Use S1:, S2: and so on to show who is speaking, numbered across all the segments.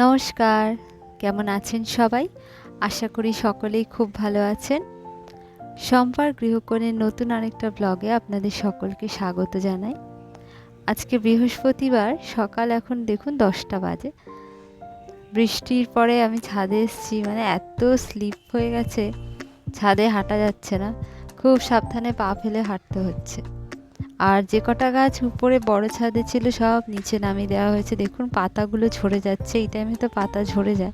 S1: নমস্কার, কেমন আছেন সবাই? আশা করি সকলেই খুব ভালো আছেন। সম্পার গৃহকোণের নতুন আরেকটা ব্লগে আপনাদের সকলকে স্বাগত জানাই। আজকে বৃহস্পতিবার, সকাল এখন দেখুন দশটা বাজে। বৃষ্টির পরে আমি ছাদে এসেছি মানে এত স্লিপ হয়ে গেছে, ছাদে হাঁটা যাচ্ছে না। খুব সাবধানে পা ফেলে হাঁটতে হচ্ছে। আর যে কটা গাছ উপরে বড় ছাদে ছিল সব নিচে নামিয়ে দেওয়া হয়েছে। দেখুন, পাতাগুলো ঝরে যাচ্ছে। এই টাইমে তো পাতা ঝরে যায়।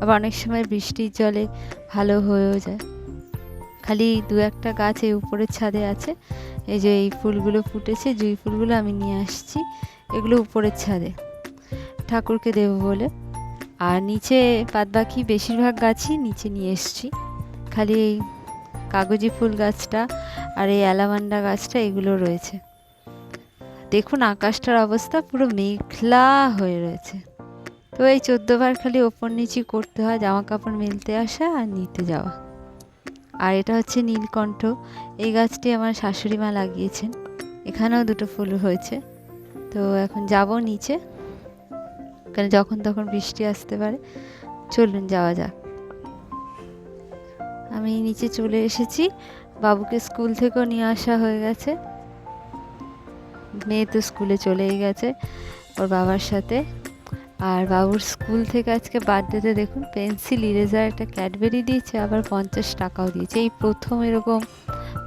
S1: আবার অনেক সময় বৃষ্টির জলে ভালো হয়েও যায়। খালি দু একটা গাছ এই উপরের ছাদে আছে। এই যে এই ফুলগুলো ফুটেছে জুই ফুলগুলো আমি নিয়ে আসছি, এগুলো উপরের ছাদে। ঠাকুরকে দেব বলে। আর নিচে বাদবাকি বেশিরভাগ গাছই নিচে নিয়ে এসছি। খালি এই কাগজি ফুল গাছটা আর এই অ্যালামান্ডা গাছটা, এগুলো রয়েছে। দেখুন আকাশটার অবস্থা, পুরো মেঘলা হয়ে রয়েছে। তো এই চোদ্দোবার খালি ওপর নিচি করতে হয় জামা কাপড় মেলতে আসা আর নিতে যাওয়া। আর এটা হচ্ছে নীলকণ্ঠ। এই গাছটি আমার শাশুড়ি মা লাগিয়েছেন। এখানেও দুটো ফুল হয়েছে। তো এখন যাব নিচে। কারণ যখন তখন বৃষ্টি আসতে পারে। চলুন যাওয়া যাক। আমি নিচে চলে এসেছি। বাবুকে স্কুল থেকেও নিয়ে আসা হয়ে গেছে। মেয়ে তো স্কুলে চলেই গেছে ওর বাবার সাথে। আর বাবুর স্কুল থেকে আজকে বার্থডেতে দেখুন, পেন্সিল ইরেজার একটা ক্যাডবেরি দিয়েছে, আবার পঞ্চাশ টাকাও দিয়েছে। এই প্রথম এরকম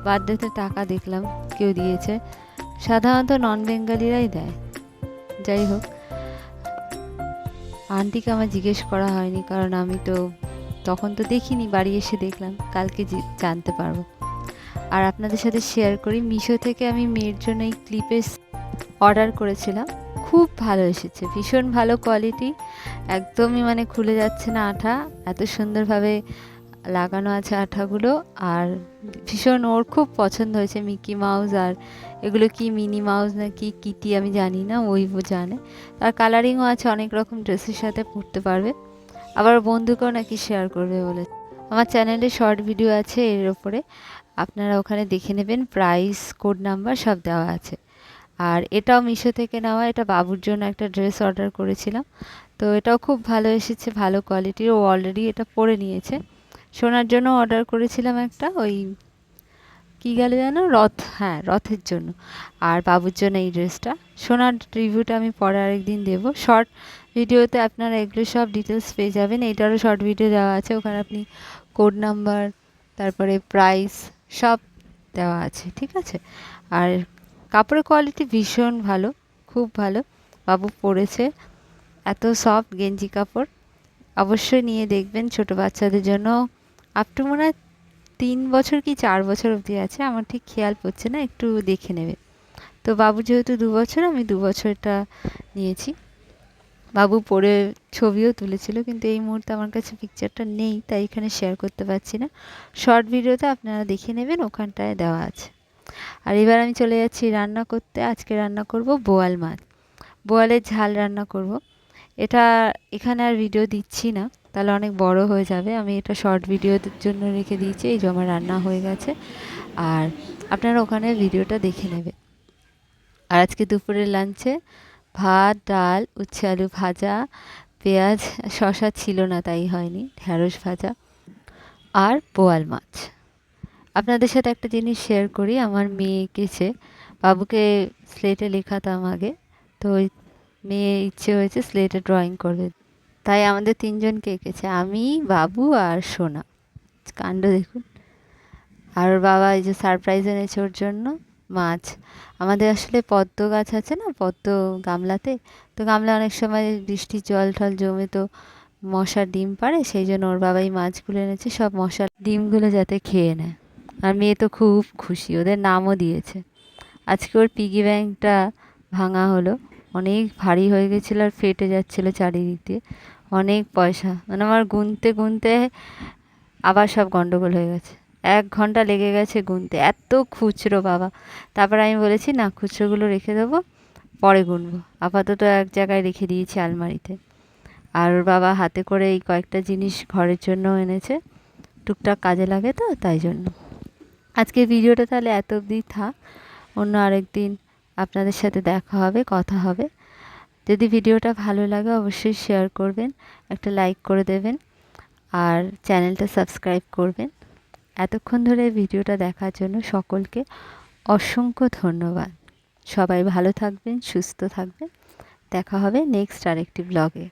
S1: বার্থডেতে টাকা দেখলাম কেউ দিয়েছে। সাধারণত নন বেঙ্গালিরাই দেয়। যাই হোক, আন্টিকে আমার জিজ্ঞেস করা হয়নি, কারণ আমি তো তখন তো দেখিনি, বাড়ি এসে দেখলাম, কালকে জানতে পারব। আর আপনাদের সাথে শেয়ার করি। মিশো থেকে আমি মেয়ের জন্য এই ক্লিপেস অর্ডার করেছিলাম। খুব ভালো এসেছে, ভীষণ ভালো কোয়ালিটি একদমই মানে খুলে যাচ্ছে না আঠা। এত সুন্দরভাবে লাগানো আছে আঠাগুলো। আর ভীষণ ওর খুব পছন্দ হয়েছে মিকি মাউস আর এগুলো কি মিনি মাউস না কি কিটি আমি জানি না, ওই জানে। আর কালারিংও আছে, অনেক রকম ড্রেসের সাথে পরতে পারবে। আবার বন্ধুকেও নাকি শেয়ার করবে বলে। আমার চ্যানেলে শর্ট ভিডিও আছে এর ওপরে আপনারা ওখানে দেখে নেবেন প্রাইস কোড নাম্বার সব দেওয়া আছে। আর এটাও মিশো থেকে নেওয়া, এটা বাবুর জন্য একটা ড্রেস অর্ডার করেছিলাম। তো এটাও খুব ভালো এসেছে, ভালো কোয়ালিটির ও অলরেডি এটা পরে নিয়েছে। সোনার জন্য অর্ডার করেছিলাম একটা, ওই কী গেলে যেন? রথ হ্যাঁ রথের জন্য। আর বাবুর জন্য এই ড্রেসটা সোনার রিভিউটা আমি পরে আরেকদিন দেবো। শর্ট ভিডিওতে আপনারা এগুলো সব ডিটেলস পেয়ে যাবেন। এইটারও শর্ট ভিডিও দেওয়া আছে। ওখানে আপনি কোড নাম্বার তারপরে প্রাইস সব দেওয়া আছে, ঠিক আছে? আর কাপড়ের কোয়ালিটি ভীষণ ভালো, খুব ভালো। বাবু পরেছে, এত সফট গেঞ্জি কাপড়। অবশ্যই নিয়ে দেখবেন ছোট বাচ্চাদের জন্য। আপ টু মনে হয় তিন বছর কি চার বছর অবধি আছে, আমার ঠিক খেয়াল পড়ছে না, একটু দেখে নেবে। তো বাবু যেহেতু দু বছর, আমি দু বছরটা নিয়েছি। বাবু পরে ছবিও তুলেছিল, কিন্তু এই মুহূর্তে আমার কাছে পিকচারটা নেই, তাই এখানে শেয়ার করতে পারছি না। শর্ট ভিডিওতে আপনারা দেখে নেবেন, ওখানটায় দেওয়া আছে। আর এবার আমি চলে যাচ্ছি রান্না করতে। আজকে রান্না করব বোয়াল মাছ। বোয়ালের ঝাল রান্না করব। এটা এখানে আর ভিডিও দিচ্ছি না, তাহলে অনেক বড় হয়ে যাবে। আমি এটা শর্ট ভিডিওর জন্য রেখে দিয়েছি, এই জমা রান্না হয়ে গেছে। আর আপনারা ওখানে ভিডিওটা দেখে নেবে আর আজকে দুপুরের লাঞ্চে ভাত, ডাল, উচ্ছে আলু ভাজা, পেঁয়াজ শশা ছিল না, তাই হয়নি ঢ্যাঁড়স ভাজা আর বোয়াল মাছ। আপনাদের সাথে একটা জিনিস শেয়ার করি, আমার মেয়ে এঁকেছে বাবুকে স্লেটে লেখাতাম আগে, তো ওই মেয়ে ইচ্ছে হয়েছে স্লেটে ড্রয়িং করবে। তাই আমাদের তিনজনকে এঁকেছে, আমি, বাবু আর সোনা। কাণ্ড দেখুন। আর বাবা এই যে সারপ্রাইজ এনেছে ওর জন্য। মাছ। আমাদের আসলে পদ্ম গাছ আছে না, পদ্ম গামলাতে? তো গামলা অনেক সময় বৃষ্টির জল টল জমে তো মশার ডিম পাড়ে, সেই জন্য ওর বাবাই মাছগুলো এনেছে, সব মশার ডিমগুলো যাতে খেয়ে নেয়। আর মেয়ে তো খুব খুশি, ওদের নামও দিয়েছে। আজকে ওর পিগি ব্যাংকটা ভাঙা হলো। অনেক ভারী হয়ে গেছিল আর ফেটে যাচ্ছিল চারিদিক দিয়ে। অনেক পয়সা মানে আমার গুনতে গুনতে আবার সব গন্ডগোল হয়ে গেছে। এক ঘণ্টা লেগে গেছে গুনতে। এত খুচরো বাবা। তারপর আমি বলেছি, না, খুচরোগুলো রেখে দেবো, পরে গুনবো। আপাতত এক জায়গায় রেখে দিয়েছি আলমারিতে। আর ওর বাবা হাতে করে এই কয়েকটা জিনিস ঘরের জন্য এনেছে। টুকটাক কাজে লাগে তো, তাই জন্য। আজকে ভিডিওটা তাহলে এত অবধি থাক। অন্য আরেক দিন আপনাদের সাথে দেখা হবে, কথা হবে। যদি ভিডিওটা ভালো লাগে অবশ্যই শেয়ার করবেন, একটা লাইক করে দেবেন। আর চ্যানেলটা সাবস্ক্রাইব করবেন। এতক্ষণ ধরে ভিডিওটা দেখার জন্য সকলকে অসংখ্য ধন্যবাদ। সবাই ভালো থাকবেন, সুস্থ থাকবেন। দেখা হবে নেক্সট আরেকটি ব্লগে